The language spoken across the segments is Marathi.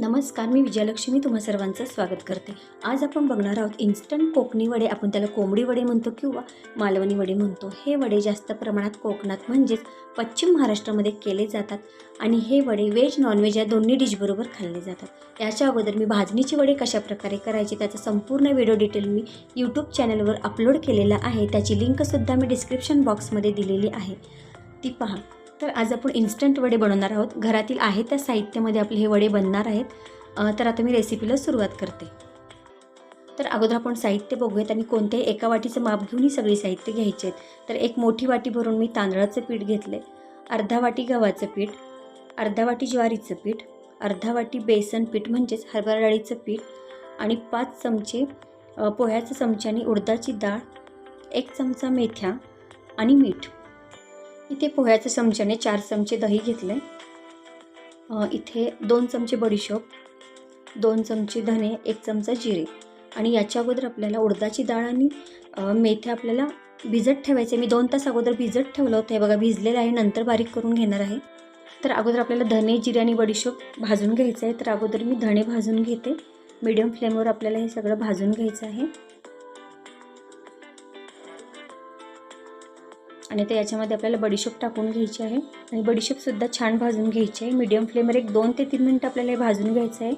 नमस्कार मी विजयलक्ष्मी तुम्हा सर्वांचं स्वागत करते. आज आपण बघणार आहोत इन्स्टंट कोकणी वडे. आपण त्याला कोंबडी वडे म्हणतो किंवा मालवणी वडे म्हणतो. हे वडे जास्त प्रमाणात कोकणात म्हणजेच पश्चिम महाराष्ट्रामध्ये केले जातात आणि हे वडे व्हेज नॉनव्हेज या दोन्ही डिशबरोबर खाल्ले जातात. याच्या अगोदर मी भाजणीची वडे कशाप्रकारे करायची त्याचा संपूर्ण व्हिडिओ डिटेल मी यूट्यूब चॅनलवर अपलोड केलेला आहे. त्याची लिंकसुद्धा मी डिस्क्रिप्शन बॉक्समध्ये दिलेली आहे. ती पहा. तर आज आपण इन्स्टंट वडे बनवणार आहोत. घरातील आहे त्या साहित्यामध्ये आपले हे वडे बनणार आहेत. तर आता मी रेसिपीला सुरुवात करते. तर अगोदर आपण साहित्य बघूयात आणि कोणत्याही एका वाटीचं माप घेऊन ही सगळी साहित्य घ्यायचे आहेत. तर एक मोठी वाटी भरून मी तांदळाचं पीठ घेतलं आहे अर्धा वाटी गव्हाचं पीठ अर्धा वाटी ज्वारीचं पीठ अर्धा वाटी बेसन पीठ म्हणजेच हरभरा डाळीचं पीठ आणि पाच चमचे पोह्याचं पोह्याच्या चमच्याने उडदाची डाळ एक चमचा मेथ्या आणि मीठ. इथे पोह्याच्या चमच्याने चार चमचे दही घेतले. इथे दोन चमचे बडीशोप दोन चमचे धने एक चमचा जिरे. आणि याच्या अगोदर आपल्याला उडदाची डाळ आणि मेथे मेथ्या आपल्याला भिजत ठेवायचे. मी दोन तास अगोदर भिजत ठेवलं होतं. हे बघा भिजलेलं आहे. नंतर बारीक करून घेणार आहे. तर अगोदर आपल्याला धने जिरे आणि बडीशोप भाजून घ्यायचं आहे तर अगोदर मी धणे भाजून घेते. मीडियम फ्लेमवर आपल्याला हे सगळं भाजून घ्यायचं आहे. आणि आता याच्यामध्ये आपल्याला बडीशोप टाकून घ्यायची आहे. आणि बडीशोपसुद्धा छान भाजून घ्यायची आहे. मीडियम फ्लेमवर एक दोन ते तीन मिनटं आपल्याला हे भाजून घ्यायचं आहे.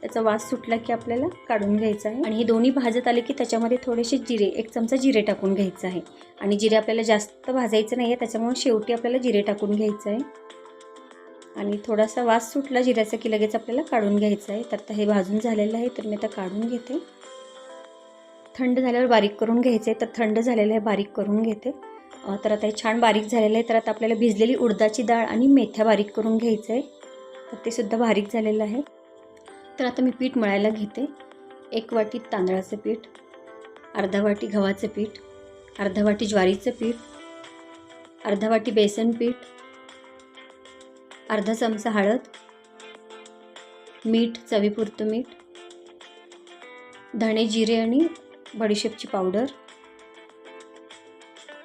त्याचा वास सुटला की आपल्याला काढून घ्यायचा आहे. आणि हे दोन्ही भाजत आले की त्याच्यामध्ये थोडेसे जिरे एक चमचा जिरे टाकून घ्यायचं आहे. आणि जिरे आपल्याला जास्त भाजायचं नाही आहे त्याच्यामुळे शेवटी आपल्याला जिरे टाकून घ्यायचं आहे. आणि थोडासा वास सुटला जिऱ्याचा की लगेच आपल्याला काढून घ्यायचं आहे. तर आता हे भाजून झालेलं आहे तर मी आता काढून घेते. थंड झाल्यावर बारीक करून घ्यायचे. तर थंड झालेलं आहे बारीक करून घेते. तर आता हे छान बारीक झालेलं आहे. तर आता आपल्याला भिजलेली उडदाची डाळ आणि मेथ्या बारीक करून घ्यायचं आहे. तर ते सुद्धा बारीक झालेलं आहे. तर आता मी पीठ मळायला घेते. एक वाटी तांदळाचं पीठ अर्धा वाटी गव्हाचं पीठ अर्धा वाटी ज्वारीचं पीठ अर्धा वाटी बेसन पीठ अर्धा चमचा हळद मीठ चवीपुरतं मीठ धणे जिरे आणि बडीशेपची पावडर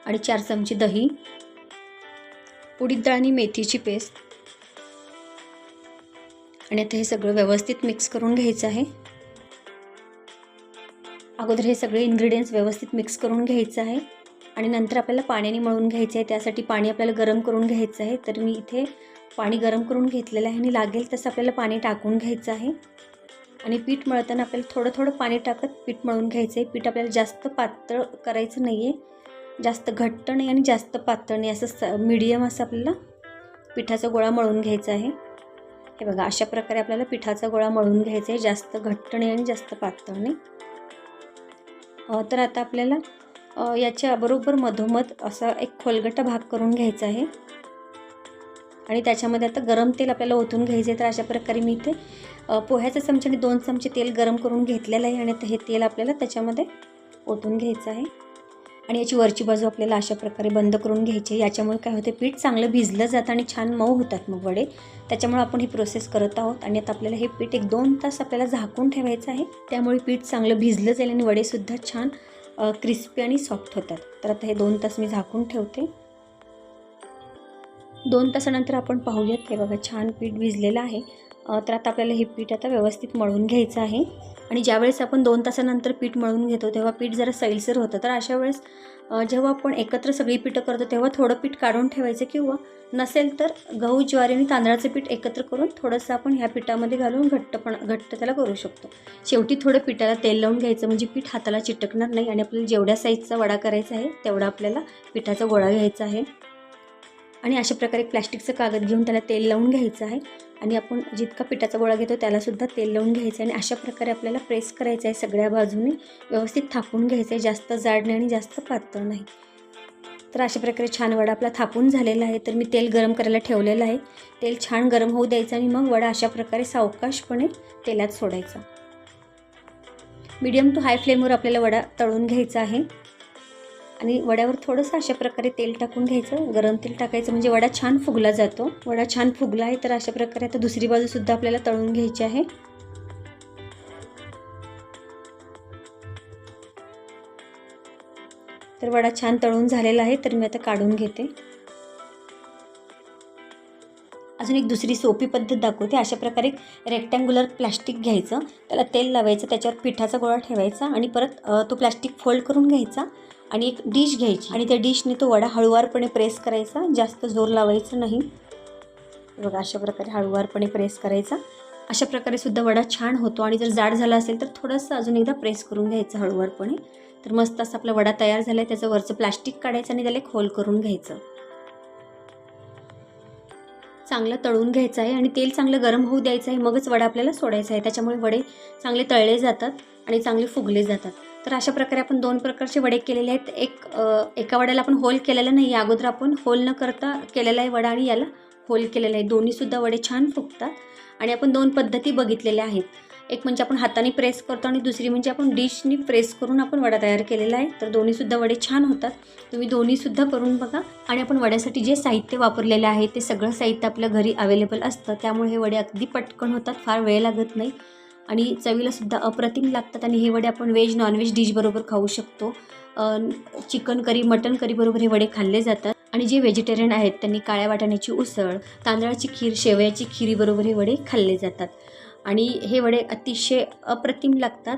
आणि चार चमचे दही उडीद डाळ आणि मेथीची पेस्ट. आणि आता हे सगळं व्यवस्थित मिक्स करून घ्यायचं आहे. अगोदर हे सगळे इन्ग्रेडियंट्स व्यवस्थित मिक्स करून घ्यायचं आहे. आणि नंतर आपल्याला पाण्याने मळून घ्यायचं आहे. त्यासाठी पाणी आपल्याला गरम करून घ्यायचं आहे. तर मी इथे पाणी गरम करून घेतलेलं आहे आणि लागेल तसं आपल्याला पाणी टाकून घ्यायचं आहे. आणि पीठ मळताना आपल्याला थोडं थोडं पाणी टाकत पीठ मळून घ्यायचं आहे पीठ आपल्याला जास्त पातळ करायचं नाही आहे जास्त घट्ट नाही आणि जास्त पातळ नाही. असं स मिडियम असं आपल्याला पिठाचा गोळा मळून घ्यायचा आहे. हे बघा अशा प्रकारे आपल्याला पिठाचा गोळा मळून घ्यायचा आहे जास्त घट्ट नाही आणि जास्त पातळ नाही. तर आता आपल्याला याच्या बरोबर मधोमध असा एक खोलगटा भाग करून घ्यायचा आहे. आणि त्याच्यामध्ये आता गरम तेल आपल्याला ओतून घ्यायचे तर अशा प्रकारे मी इथे पोह्याच्या चमच्याने दोन चमचे तेल गरम करून घेतलेलं आहे आणि आता हे तेल आपल्याला त्याच्यामध्ये ओतून घ्यायचं आहे. आणि याची वरची बाजू आपल्याला अशा प्रकारे बंद करून घ्यायची याच्यामुळे काय होते पीठ चांगलं भिजलं जातं आणि छान मऊ होतात मग वडे. त्याच्यामुळे आपण ही प्रोसेस करत आहोत आणि आता आपल्याला हे पीठ एक दोन तास आपल्याला झाकून ठेवायचं आहे. त्यामुळे पीठ चांगलं भिजलं जाईल आणि वडेसुद्धा छान क्रिस्पी आणि सॉफ्ट होतात. तर आता हे दोन तास मी झाकून ठेवते. दोन तासानंतर आपण पाहूयात. हे बघा छान पीठ भिजलेलं आहे. तर आता आपल्याला हे पीठ आता व्यवस्थित मळून घ्यायचं आहे. आणि ज्यावेळेस आपण दोन तासानंतर पीठ मळून घेतो तेव्हा पीठ जरा सैलसर होतं. तर अशा वेळेस जेव्हा आपण एकत्र सगळी पीठं करतो तेव्हा थोडं पीठ काढून ठेवायचं किंवा नसेल तर गहू ज्वारी आणि तांदळाचं पीठ एकत्र करून थोडंसं आपण ह्या पिठामध्ये घालून घट्टपण घट्ट त्याला करू शकतो. शेवटी थोडं पिठाला तेल लावून घ्यायचं म्हणजे पीठ हाताला चिटकणार नाही आणि आपल्याला जेवढ्या साईजचा वडा करायचा आहे तेवढा आपल्याला पिठाचा गोळा घ्यायचा आहे. आणि अशा प्रकारे एक प्लॅस्टिकचं कागद घेऊन त्याला तेल लावून घ्यायचं आहे. आणि आपण जितका पिठाचा गोळा घेतो त्यालासुद्धा तेल लावून घ्यायचं आहे. आणि अशा प्रकारे आपल्याला प्रेस करायचं आहे सगळ्या बाजूने. व्यवस्थित थापून घ्यायचं आहे. जास्त जाड नाही आणि जास्त पातळ नाही. तर अशा प्रकारे छान वडा आपला थापून झालेला आहे. तर मी तेल गरम करायला ठेवलेलं आहे. तेल छान गरम होऊ द्यायचं आणि मग वडा अशा प्रकारे सावकाशपणे तेलात सोडायचा. मीडियम टू हाय फ्लेमवर आपल्याला वडा तळून घ्यायचा आहे. आणि वड्यावर थोडंसं अशा प्रकारे तेल टाकून घ्यायचं. गरम तेल टाकायचं म्हणजे वडा छान फुगला जातो. वडा छान फुगला आहे तर अशा प्रकारे आता दुसरी बाजूसुद्धा आपल्याला तळून घ्यायची आहे. तर वडा छान तळून झालेला आहे तर मी आता काढून घेते. अजून एक दुसरी सोपी पद्धत दाखवते. अशा प्रकारे रेक्टँग्युलर प्लॅस्टिक घ्यायचं. त्याला तेल लावायचं. त्याच्यावर पिठाचा गोळा ठेवायचा आणि परत तो प्लॅस्टिक फोल्ड करून घ्यायचा. आणि एक डिश घ्यायची. आणि त्या डिशने तो वडा हळुवारपणे प्रेस करायचा. जास्त जोर लावायचं नाही. बघा अशा प्रकारे हळुवारपणे प्रेस करायचा. अशा प्रकारे सुद्धा वडा छान होतो. आणि जर जाड झाला असेल तर थोडंसं अजून एकदा प्रेस करून घ्यायचं हळुवारपणे. तर मस्त असा आपला वडा तयार झाला आहे त्याचं वरचं प्लास्टिक काढायचं आणि त्याला खोल करून घ्यायचं. चांगलं तळून घ्यायचं आहे आणि तेल चांगलं गरम होऊ द्यायचं आहे. मगच वडा आपल्याला सोडायचा आहे. त्याच्यामुळे वडे चांगले तळले जातात आणि चांगले फुगले जातात. तर अशा प्रकारे आपण दोन प्रकारचे वडे केलेले आहेत. एक एका वड्याला आपण होल केलेला नाही अगोदर आपण होल न करता केलेला आहे वडा आणि याला होल केलेला आहे. दोन्हीसुद्धा वडे छान फुगतात आणि आपण दोन पद्धती बघितलेल्या आहेत. एक म्हणजे आपण हाताने प्रेस करतो आणि दुसरी म्हणजे आपण डिशनी प्रेस करून आपण वडा तयार केलेला आहे. तर दोन्हीसुद्धा वडे छान होतात. तुम्ही दोन्हीसुद्धा करून बघा आणि आपण वड्यासाठी जे साहित्य वापरलेले आहे ते सगळं साहित्य आपल्या घरी अवेलेबल असतं. त्यामुळे हे वडे अगदी पटकन होतात फार वेळ लागत नाही. आणि चवीला सुद्धा अप्रतिम लागतात आणि हे वडे आपण व्हेज नॉनव्हेज डिशबरोबर खाऊ शकतो. चिकन करी मटन करीबरोबर हे वडे खाल्ले जातात. आणि जे व्हेजिटेरियन आहेत त्यांनी काळ्या वाटाण्याची उसळ तांदळाची खीर शेवयाची खिरीबरोबर हे वडे खाल्ले जातात. आणि हे वडे अतिशय अप्रतिम लागतात.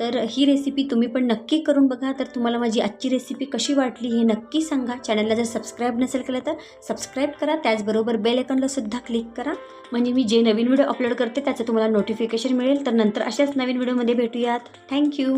तर ही रेसिपी तुम्ही पण नक्की करून बघा. तर तुम्हाला माझी आजची रेसिपी कशी वाटली हे नक्की सांगा. चॅनलला जर सबस्क्राईब नसेल केलं तर सबस्क्राईब करा. त्याचबरोबर बेल सुद्धा क्लिक करा. म्हणजे मी जे नवीन व्हिडिओ अपलोड करते त्याचं तुम्हाला नोटिफिकेशन मिळेल. तर नंतर अशाच नवीन व्हिडिओमध्ये भेटूयात. थँक्यू